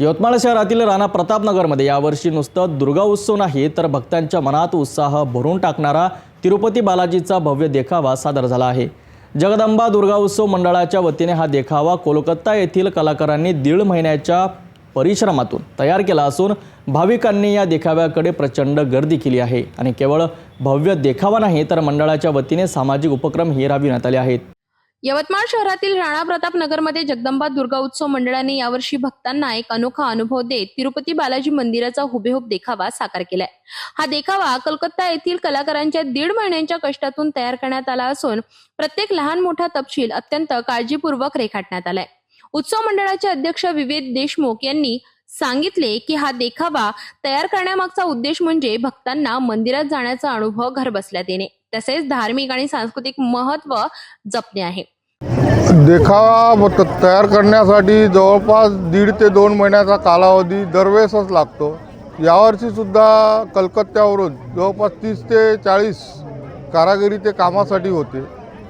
यवतमाळ शहरातील राणा प्रतापनगरमध्ये यावर्षी नुसतं दुर्गा उत्सव नाही तर भक्तांच्या मनात उत्साह भरून टाकणारा तिरुपती बालाजीचा भव्य देखावा सादर झाला आहे. जगदंबा दुर्गा उत्सव मंडळाच्या वतीने हा देखावा कोलकाता येथील कलाकारांनी दीड महिन्याच्या परिश्रमातून तयार केला असून भाविकांनी या देखाव्याकडे प्रचंड गर्दी केली आहे. आणि केवळ भव्य देखावा नाही तर मंडळाच्या वतीने सामाजिक उपक्रम हे राबविण्यात आले आहेत. यवतमाळ शहरातील राणा प्रताप नगरमध्ये जगदंबा दुर्गा उत्सव मंडळाने यावर्षी भक्तांना एक अनोखा अनुभव देत तिरुपती बालाजी मंदिराचा हुबेहूब देखावा साकार केलाय. हा देखावा कलकत्ता येथील कलाकारांच्या दीड महिन्यांच्या कष्टातून तयार करण्यात आला असून प्रत्येक लहान मोठा तपशील अत्यंत काळजीपूर्वक रेखाटण्यात आलाय. उत्सव मंडळाचे अध्यक्ष विवेक देशमुख यांनी सांगितले की हा देखावा तयार करण्यामागचा उद्देश म्हणजे भक्तांना मंदिरात जाण्याचा अनुभव घरबसल्या देणे. तसेच धार्मिक आणि सांस्कृतिक महत्त्व जपणे आहे. देखावा तयार करण्यासाठी जवळपास दीड ते दोन महिन्याचा कालावधी दरवेळेसच लागतो. यावर्षी सुद्धा कलकत्त्यावरून जवळपास तीस ते चाळीस कारागिरी ते कामासाठी होते.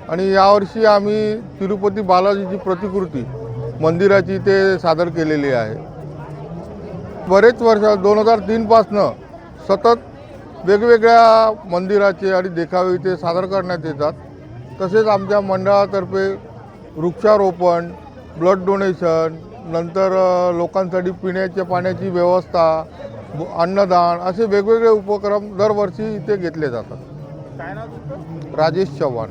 आणि यावर्षी आम्ही तिरुपती बालाजीची प्रतिकृती मंदिराची ते सादर केलेली आहे. बरेच वर्ष दोन हजार तीनपासनं सतत वेगवेगळ्या मंदिराचे आणि देखावे इथे सादर करण्यात येतात. तसेच आमच्या मंडळातर्फे वृक्षारोपण ब्लड डोनेशन नंतर लोकांसाठी पिण्याच्या पाण्याची व्यवस्था अन्नदान असे वेगवेगळे उपक्रम दरवर्षी इथे घेतले जातात. राजेश चव्हाण.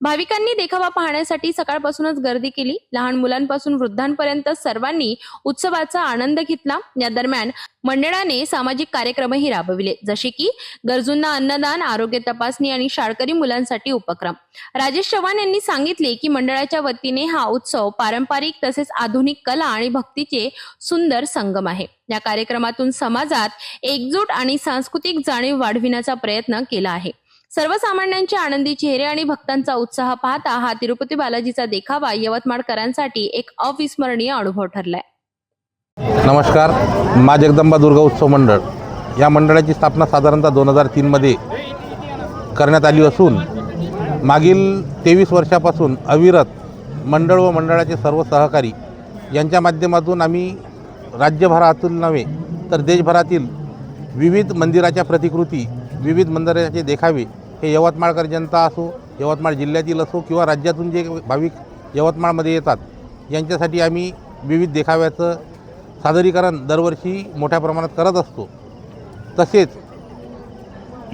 भाविकांनी देखावा पाहण्यासाठी सकाळपासूनच गर्दी केली. लहान मुलांपासून वृद्धांपर्यंत सर्वांनी उत्सवाचा आनंद घेतला. या दरम्यान मंडळाने सामाजिक कार्यक्रमही राबविले जसे की गरजूंना अन्नदान आरोग्य तपासणी आणि शाळकरी मुलांसाठी उपक्रम. राजेश चव्हाण यांनी सांगितले की मंडळाच्या वतीने हा उत्सव पारंपरिक तसेच आधुनिक कला आणि भक्तीचे सुंदर संगम आहे. या कार्यक्रमातून समाजात एकजूट आणि सांस्कृतिक जाणीव वाढविण्याचा प्रयत्न केला आहे. सर्वसामान्यांचे आनंदी चेहरे आणि भक्तांचा उत्साह पाहता हा तिरुपती बालाजीचा देखावा यवतमाळकरांसाठी एक अविस्मरणीय अनुभव ठरलाय. नमस्कार मा जगदंबा दुर्गा उत्सव मंडळ. या मंडळाची स्थापना साधारणतः दोन हजार तीनमध्ये करण्यात आली असून मागील तेवीस वर्षापासून अविरत मंडळ व मंडळाचे सर्व सहकारी यांच्या माध्यमातून आम्ही राज्यभरातील नव्हे तर देशभरातील विविध मंदिराच्या प्रतिकृती विविध मंदिराचे देखावे हे यवतमाळकर जनता असो यवतमाळ जिल्ह्यातील असो किंवा राज्यातून जे भाविक यवतमाळमध्ये येतात यांच्यासाठी आम्ही विविध देखाव्याचं सादरीकरण दरवर्षी मोठ्या प्रमाणात करत असतो. तसेच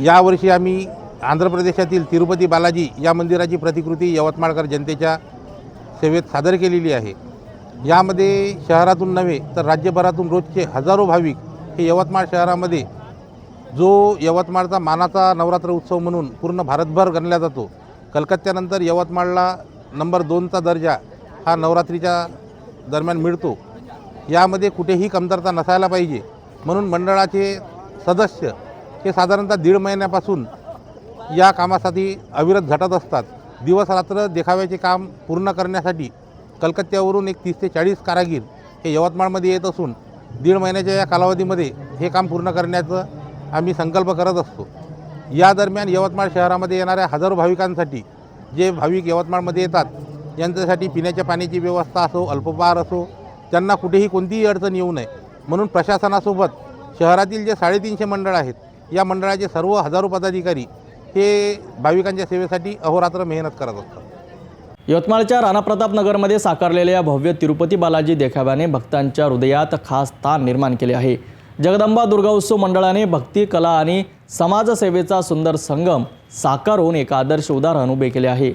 यावर्षी आम्ही आंध्र प्रदेशातील तिरुपती बालाजी या मंदिराची प्रतिकृती यवतमाळकर जनतेच्या सेवेत सादर केलेली आहे. यामध्ये शहरातून नव्हे तर राज्यभरातून रोजचे हजारो भाविक हे यवतमाळ शहरामध्ये जो यवतमाळचा मानाचा नवरात्र उत्सव म्हणून पूर्ण भारतभर गणला जातो कलकत्त्यानंतर यवतमाळला नंबर दोनचा दर्जा हा नवरात्रीच्या दरम्यान मिळतो. यामध्ये कुठेही कमतरता नसायला पाहिजे. म्हणून मंडळाचे सदस्य हे साधारणतः दीड महिन्यापासून या कामासाठी अविरत झटत असतात. दिवस रात्र देखाव्याचे काम पूर्ण करण्यासाठी कलकत्त्यावरून एक तीस ते चाळीस कारागीर हे यवतमाळमध्ये येत असून दीड महिन्याच्या या कालावधीमध्ये हे काम पूर्ण करण्याचं आम्ही संकल्प करत असतो. या दरम्यान यवतमाळ शहरामध्ये येणाऱ्या हजारो भाविकांसाठी जे भाविक यवतमाळमध्ये येतात यांच्यासाठी पिण्याच्या पाण्याची व्यवस्था असो अल्पपहार असो त्यांना कुठेही कोणतीही अडचण येऊ नये. म्हणून प्रशासनासोबत शहरातील जे साडेतीनशे मंडळ आहेत या मंडळाचे सर्व हजारो पदाधिकारी हे भाविकांच्या सेवेसाठी अहोरात्र मेहनत करत असतात. यवतमाळच्या राणाप्रताप नगरमध्ये साकारलेल्या भव्य तिरुपती बालाजी देखाव्याने भक्तांच्या हृदयात खास स्थान निर्माण केले आहे. जगदंबा दुर्गा उत्सव मंडळाने भक्ती कला आणि समाजसेवेचा सुंदर संगम साकारून एक आदर्श उदाहरण उभे केले आहे.